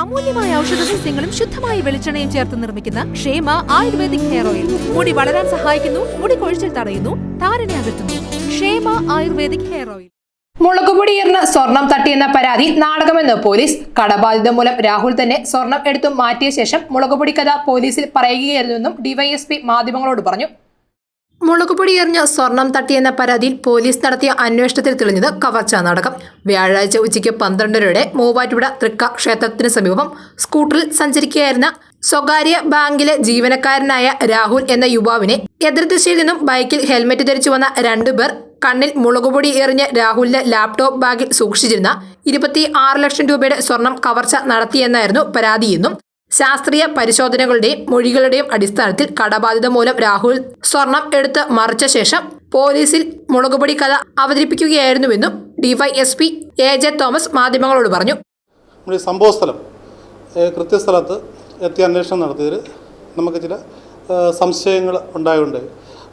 അമൂല്യമായ ഔഷധ സസ്യങ്ങളും ശുദ്ധമായ വെളിച്ചെണ്ണയും ചേർത്ത് നിർമ്മിക്കുന്ന ക്ഷേമ ആയുർവേദിക് ഹെയർ ഓയിൽ. മുടി വളരാൻ സഹായിക്കുന്നു മുടി കൊഴിച്ചിൽ തടയുന്നു താരനെ അകറ്റുന്നു. ക്ഷേമ ആയുർവേദിക് ഹെയർ ഓയിൽ. മുളകുപൊടിയേറിന് സ്വർണം തട്ടിയെന്ന പരാതി നാടകമെന്ന് പോലീസ്. കടബാധിത മൂലം രാഹുൽ തന്നെ സ്വർണം എടുത്തു മാറ്റിയ ശേഷം മുളകുപൊടി കഥ പോലീസിൽ പറയുകയായിരുന്നുവെന്നും ഡിവൈഎസ്പി മാധ്യമങ്ങളോട് പറഞ്ഞു. മുളകുപൊടി എറിഞ്ഞ് സ്വർണം തട്ടിയെന്ന പരാതിയിൽ പോലീസ് നടത്തിയ അന്വേഷണത്തിൽ തെളിഞ്ഞത് കവർച്ചാ നാടകം. വ്യാഴാഴ്ച ഉച്ചയ്ക്ക് പന്ത്രണ്ടരയോടെ മൂവാറ്റുപുഴ തൃക്ക ക്ഷേത്രത്തിന് സമീപം സ്കൂട്ടറിൽ സഞ്ചരിക്കുകയായിരുന്ന സ്വകാര്യ ബാങ്കിലെ ജീവനക്കാരനായ രാഹുൽ എന്ന യുവാവിനെ എതിർദിശയിൽ നിന്നും ബൈക്കിൽ ഹെൽമെറ്റ് ധരിച്ചു വന്ന രണ്ടുപേർ കണ്ണിൽ മുളകുപൊടി എറിഞ്ഞ് രാഹുലിന്റെ ലാപ്ടോപ്പ് ബാഗിൽ സൂക്ഷിച്ചിരുന്ന ഇരുപത്തി ആറ് ലക്ഷം രൂപയുടെ സ്വർണം കവർച്ച നടത്തിയെന്നായിരുന്നു പരാതിയെന്നും ശാസ്ത്രീയ പരിശോധനകളുടെയും മൊഴികളുടെയും അടിസ്ഥാനത്തിൽ കടബാധിത മൂലം രാഹുൽ സ്വർണം എടുത്ത് മറിച്ച ശേഷം പോലീസിൽ മുളകുപൊടി കഥ അവതരിപ്പിക്കുകയായിരുന്നുവെന്നും ഡിവൈഎസ്പി എ ജെ തോമസ് മാധ്യമങ്ങളോട് പറഞ്ഞു. സംഭവ സ്ഥലം കൃത്യസ്ഥലത്ത് എത്തി അന്വേഷണം നടത്തിയതിൽ നമുക്ക് ചില സംശയങ്ങൾ ഉണ്ടായുണ്ട്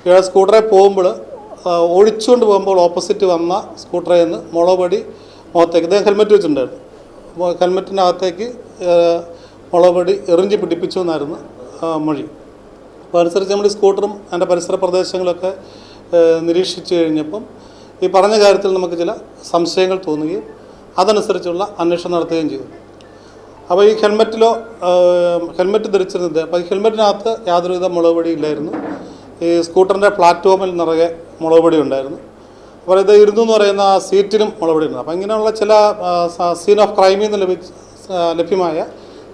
ഇയാൾ സ്കൂട്ടറിൽ പോകുമ്പോൾ ഒഴിച്ചുകൊണ്ട് പോകുമ്പോൾ ഓപ്പോസിറ്റ് വന്ന സ്കൂട്ടറിൽ നിന്ന് മുളപടി മുഖത്തേക്ക് ഇദ്ദേഹം ഹെൽമെറ്റ് വെച്ചിട്ടുണ്ടായിരുന്നു. ഹെൽമെറ്റിന്റെ ഏഹ് മുളപടി എറിഞ്ചി പിടിപ്പിച്ചു എന്നായിരുന്നു മൊഴി. അപ്പോൾ അനുസരിച്ച് നമ്മൾ ഈ സ്കൂട്ടറും അതിന്റെ പരിസര പ്രദേശങ്ങളൊക്കെ നിരീക്ഷിച്ചു കഴിഞ്ഞപ്പം ഈ പറഞ്ഞ കാര്യത്തിൽ നമുക്ക് ചില സംശയങ്ങൾ തോന്നുകയും അതനുസരിച്ചുള്ള അന്വേഷണം നടത്തുകയും ചെയ്തു. അപ്പോൾ ഈ ഹെൽമെറ്റിലോ ഹെൽമെറ്റ് ധരിച്ചിരുന്നത് അപ്പോൾ ഈ ഹെൽമെറ്റിനകത്ത് യാതൊരുവിധ മുളവടി ഇല്ലായിരുന്നു. ഈ സ്കൂട്ടറിന്റെ പ്ലാറ്റ്ഫോമിൽ നിറയെ മുളവടി ഉണ്ടായിരുന്നു. അപ്പോൾ ഇത് ഇരുന്നു എന്ന് പറയുന്ന സീറ്റിനും മുളവടി ഉണ്ട്. അപ്പോൾ ഇങ്ങനെയുള്ള ചില സീൻ ഓഫ് ക്രൈമിൽ നിന്ന് ലഭിച്ച ലഭ്യമായ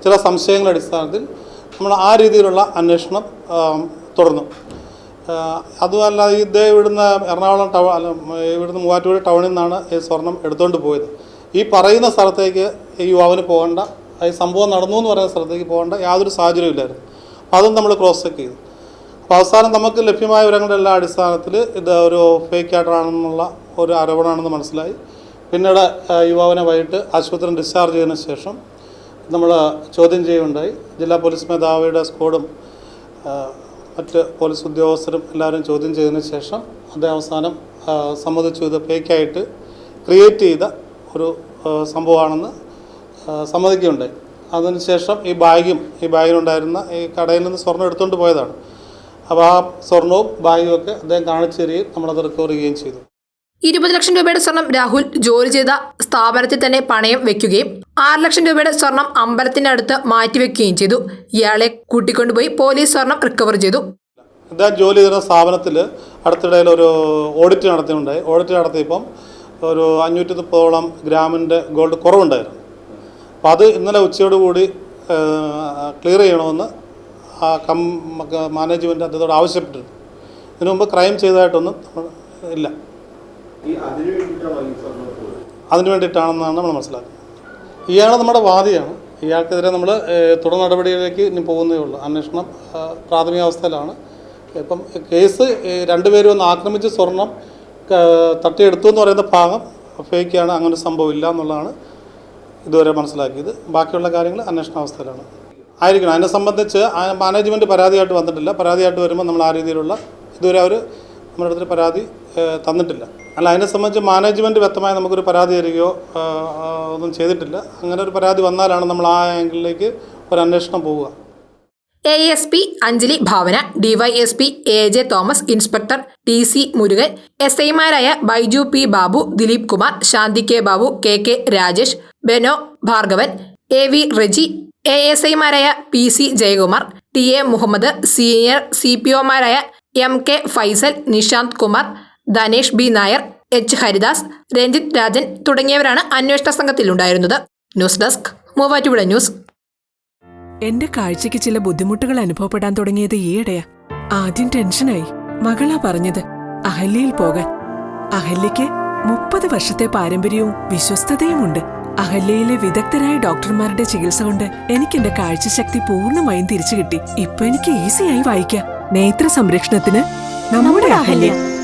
ചില സംശയങ്ങളുടെ അടിസ്ഥാനത്തിൽ നമ്മൾ ആ രീതിയിലുള്ള അന്വേഷണം തുടർന്നു. അതുമല്ല ഇദ്ദേഹം ഇവിടുന്ന് എറണാകുളം ടൗൺ ഇവിടുന്ന് മൂവാറ്റുപുഴ ടൗണിൽ നിന്നാണ് ഈ സ്വർണം എടുത്തുകൊണ്ട് പോയത്. ഈ പറയുന്ന സ്ഥലത്തേക്ക് ഈ യുവാവിന് പോകേണ്ട ഈ സംഭവം നടന്നു എന്ന് പറയുന്ന സ്ഥലത്തേക്ക് പോകേണ്ട യാതൊരു സാഹചര്യവും ഇല്ലായിരുന്നു. അപ്പോൾ അതും നമ്മൾ ക്രോസ് ചെക്ക് ചെയ്തു. അപ്പോൾ അവസാനം നമുക്ക് ലഭ്യമായ വിവരങ്ങളുടെ എല്ലാ അടിസ്ഥാനത്തിൽ ഇത് ഒരു ഫേക്ക് ആയിട്ടാണെന്നുള്ള ഒരു ആരോപണമാണെന്ന് മനസ്സിലായി. പിന്നീട് യുവാവിനെ വൈകിട്ട് ആശുപത്രിയിൽ ഡിസ്ചാർജ് ചെയ്തതിന് ശേഷം നമ്മൾ ചോദ്യം ചെയ്യുകയുണ്ടായി. ജില്ലാ പോലീസ് മേധാവിയുടെ സ്ക്വാഡും മറ്റ് പോലീസ് ഉദ്യോഗസ്ഥരും എല്ലാവരും ചോദ്യം ചെയ്തതിന് ശേഷം അദ്ദേഹം അവസാനം സമ്മതിച്ചു. ഇത് ഫേക്കായിട്ട് ക്രിയേറ്റ് ചെയ്ത ഒരു സംഭവമാണെന്ന് സമ്മതിക്കുകയുണ്ടായി. അതിനുശേഷം ഈ ബാഗും ഈ ബാഗിലുണ്ടായിരുന്ന ഈ കടയിൽ നിന്ന് സ്വർണം എടുത്തുകൊണ്ട് പോയതാണ്. അപ്പോൾ ആ സ്വർണവും ബാഗും ഒക്കെ അദ്ദേഹം കാണിച്ചു തരികയും നമ്മളത് റിക്കവർ ചെയ്യുകയും ചെയ്തു. ഇരുപത് ലക്ഷം രൂപയുടെ സ്വർണം രാഹുൽ ജോലി ചെയ്ത സ്ഥാപനത്തിൽ തന്നെ പണയം വെക്കുകയും ആറ് ലക്ഷം രൂപയുടെ സ്വർണം അമ്പലത്തിനടുത്ത് മാറ്റിവെക്കുകയും ചെയ്തു. ഇയാളെ കൂട്ടിക്കൊണ്ടുപോയി പോലീസ് സ്വർണം റിക്കവർ ചെയ്തു. ഞാൻ ജോലി ചെയ്ത സ്ഥാപനത്തിൽ അടുത്തിടയിൽ ഒരു ഓഡിറ്റ് നടത്തിയിട്ടുണ്ടായി. ഓഡിറ്റ് നടത്തിയപ്പം ഒരു അഞ്ഞൂറ്റി മുപ്പതോളം ഗ്രാമിന്റെ ഗോൾഡ് കുറവുണ്ടായിരുന്നു. അപ്പോൾ അത് ഇന്നലെ ഉച്ചയോടുകൂടി ക്ലിയർ ചെയ്യണമെന്ന് കം മാനേജ്മെന്റ് അദ്ദേഹത്തോട് ആവശ്യപ്പെട്ടിരുന്നു. ഇതിനു മുമ്പ് ക്രൈം ചെയ്തതായിട്ടൊന്നും ഇല്ല. അതിനു വേണ്ടിയിട്ടാണെന്നാണ് നമ്മൾ മനസ്സിലാക്കുന്നത്. ഇയാൾ നമ്മുടെ വാദിയാണ്. ഇയാൾക്കെതിരെ നമ്മൾ തുടർ നടപടിയിലേക്ക് ഇനി പോകുന്നേ ഉള്ളൂ. അന്വേഷണം പ്രാഥമിക അവസ്ഥയിലാണ് ഇപ്പം കേസ് രണ്ടുപേരും ഒന്ന് ആക്രമിച്ച് സ്വർണം തട്ടിയെടുത്തു എന്ന് പറയുന്ന ഭാഗം ഫേക്കാണ്. അങ്ങനെ ഒരു സംഭവം ഇല്ല എന്നുള്ളതാണ് ഇതുവരെ മനസ്സിലാക്കിയത്. ബാക്കിയുള്ള കാര്യങ്ങൾ അന്വേഷണ അവസ്ഥയിലാണ് ആയിരിക്കണം. അതിനെ സംബന്ധിച്ച് മാനേജ്മെന്റ് പരാതിയായിട്ട് വന്നിട്ടില്ല. പരാതിയായിട്ട് വരുമ്പോൾ നമ്മൾ ആ രീതിയിലുള്ള ഇതുവരെ അവർ നമ്മുടെ അടുത്തൊരു പരാതി തന്നിട്ടില്ല. അല്ല അതിനെ സംബന്ധിച്ച് മാനേജ്മെന്റ് വ്യക്തമായി നമുക്കൊരു പരാതി തരികയോ ഒന്നും ചെയ്തിട്ടില്ല. അങ്ങനെ ഒരു പരാതി വന്നാലാണ് നമ്മൾ ആ ആംഗിളിലേക്ക് ഒരു അന്വേഷണം പോവുക. A S P Anjali Bhavana DYSP A J Thomas inspector T C Murugan S ഐമാരായ Baiju P Babu Dileep Kumar Shanthi K Babu K K Rajesh Beno Bhargavan A V Reji A S ഐമാരായ P C Jayakumar T A Muhammad senior C P ഒമാരായ M K Faisal Nishanth Kumar Dhanesh B. Nair H. Haridas Ranjith Rajan തുടങ്ങിയവരാണ് അന്വേഷണ സംഘത്തിലുണ്ടായിരുന്നത്. News desk Muvattupuzha news. എന്റെ കാഴ്ചയ്ക്ക് ചില ബുദ്ധിമുട്ടുകൾ അനുഭവപ്പെടാൻ തുടങ്ങിയത് ഈയിടെയാ. ആദ്യം ടെൻഷനായി. മകളാ പറഞ്ഞത് അഹല്യയിൽ പോകാൻ. അഹല്യയ്ക്ക് മുപ്പത് വർഷത്തെ പാരമ്പര്യവും വിശ്വസ്തതയുമുണ്ട്. അഹല്യയിലെ വിദഗ്ധരായ ഡോക്ടർമാരുടെ ചികിത്സ കൊണ്ട് എനിക്ക് എന്റെ കാഴ്ചശക്തി പൂർണമായും തിരിച്ചു കിട്ടി ഇപ്പൊ എനിക്ക് ഈസിയായി വായിക്കാം. നേത്ര സംരക്ഷണത്തിന് നമ്മുടെ Ahalya.